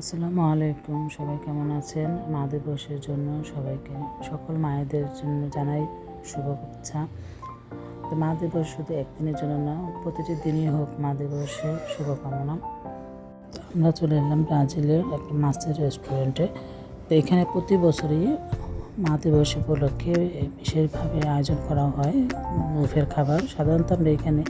আসসালামু আলাইকুম, সবাই কেমন আছেন? মা দিবসের জন্য সবাইকে, সকল মায়েদের জন্য জানাই শুভেচ্ছা। তো মা দিবস শুধু একদিনের জন্য না, প্রতিটি দিনই হোক মা দিবসের শুভকামনা। আমরা চলে এলাম ব্রাজিলের একটা মাছের রেস্টুরেন্টে। তো এখানে প্রতি বছরই মা দিবস উপলক্ষে বিশেষভাবে আয়োজন করা হয় মুফের খাবার। সাধারণত আমরা এখানে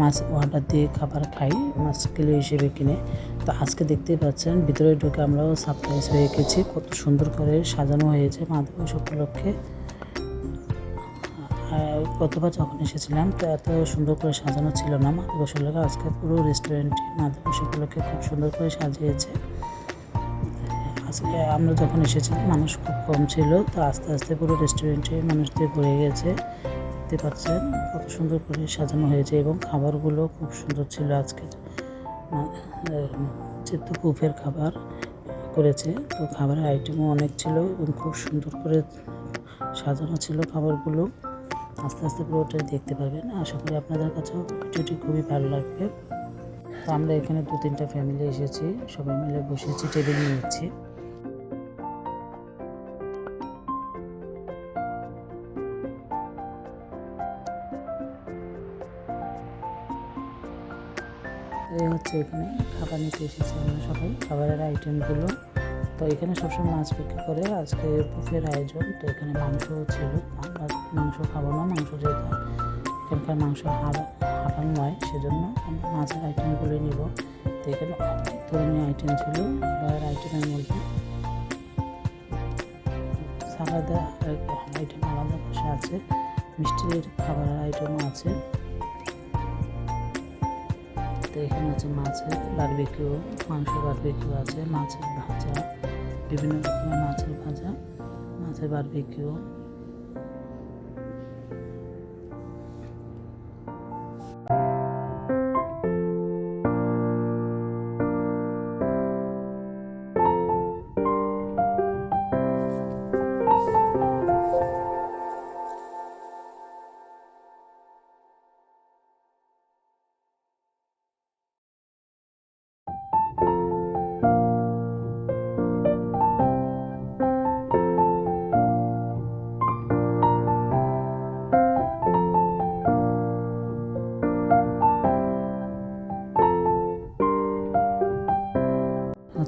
মাছ অর্ডার দিয়ে খাবার খাই, মাছ কিলো হিসেবে কিনে। তো আজকে দেখতেই পাচ্ছেন, ভিতরে ঢুকে আমরাও সারপ্রাইজ হয়ে গেছি। কত সুন্দর করে সাজানো হয়েছে মা দিবস উপলক্ষে। গতবার যখন এসেছিলাম, তো এত সুন্দর করে সাজানো ছিল না। মা দিবস উপলক্ষে আজকে পুরো রেস্টুরেন্টটি মা দিবস উপলক্ষে খুব সুন্দর করে সাজিয়েছে। আজকে আমরা যখন এসেছিলাম, মানুষ খুব কম ছিল। তো আস্তে আস্তে পুরো রেস্টুরেন্টে মানুষ দিয়ে ভরে গেছে। দেখতে পাচ্ছেন, কত সুন্দর করে সাজানো হয়েছে এবং খাবারগুলো খুব সুন্দর ছিল আজকে। যেহেতু কুফের খাবার করেছে, তো খাবারের আইটেমও অনেক ছিল এবং খুব সুন্দর করে সাজানো ছিল খাবারগুলো। আস্তে আস্তে পুরোটাই দেখতে পারবেন। আশা করি আপনাদের কাছেও ভিডিওটি খুবই ভালো লাগবে। তো আমরা এখানে দু তিনটা ফ্যামিলি এসেছি। সবাই মিলে বসেছি টেবিল নিয়েছি এই হচ্ছে এখানে খাবার নিতে এসেছি আমরা সবাই, খাবারের আইটেমগুলো তো এখানে সবসময় মাছ বিক্রি করে আজকে বুফের আয়োজন। তো এখানে মাংস ছিল মাংস খাব না, মাংস যেহেতু এখানকার মাংস হাড় হাঁপান নয় সেজন্য আমরা মাছের আইটেমগুলো নিব। তো এখানে অনেক ধরনের আইটেম ছিল, খাবারের আইটেমের মধ্যে। সালাদা আইটেম আলাদা বসে আছে, মিষ্টির খাবারের আইটেমও আছে। তো এখানে আছে মাছের বারবিকিউ মাংস বারবিকিউ আছে, মাছের ভাজা, বিভিন্ন রকমের মাছের ভাজা, মাছের বারবিকিউ।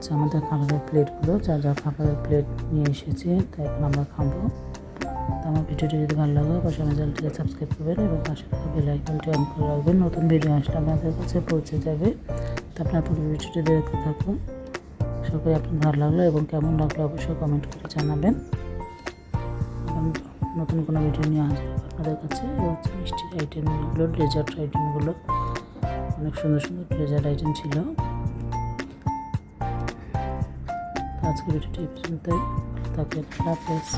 আচ্ছা আমাদের খাবারের প্লেটগুলো যা যা খাবারের প্লেট নিয়ে এসেছি তাই এখন আমরা খাব। তো আমার ভিডিওটি যদি ভালো লাগে, অবশ্যই আমার চ্যানেলটিকে সাবস্ক্রাইব করবেন এবং পাশে থাকা বেল আইকনটি অন করে রাখবেন। নতুন ভিডিও আসলে আপনাদের কাছে পৌঁছে যাবে। তো আপনার পুরো ভিডিওটি দেখতে থাকুন। আশা করি আপনার ভালো লাগল এবং কেমন লাগল অবশ্যই কমেন্ট করে জানাবেন। নতুন কোনো ভিডিও নিয়ে আসবে আপনাদের কাছে। হচ্ছে মিষ্টির আইটেমগুলো ডেজার্ট আইটেমগুলো অনেক সুন্দর সুন্দর ডেজার্ট আইটেম ছিল। আজকের ভিডিওটি এই পর্যন্তই ভালো হাফেজ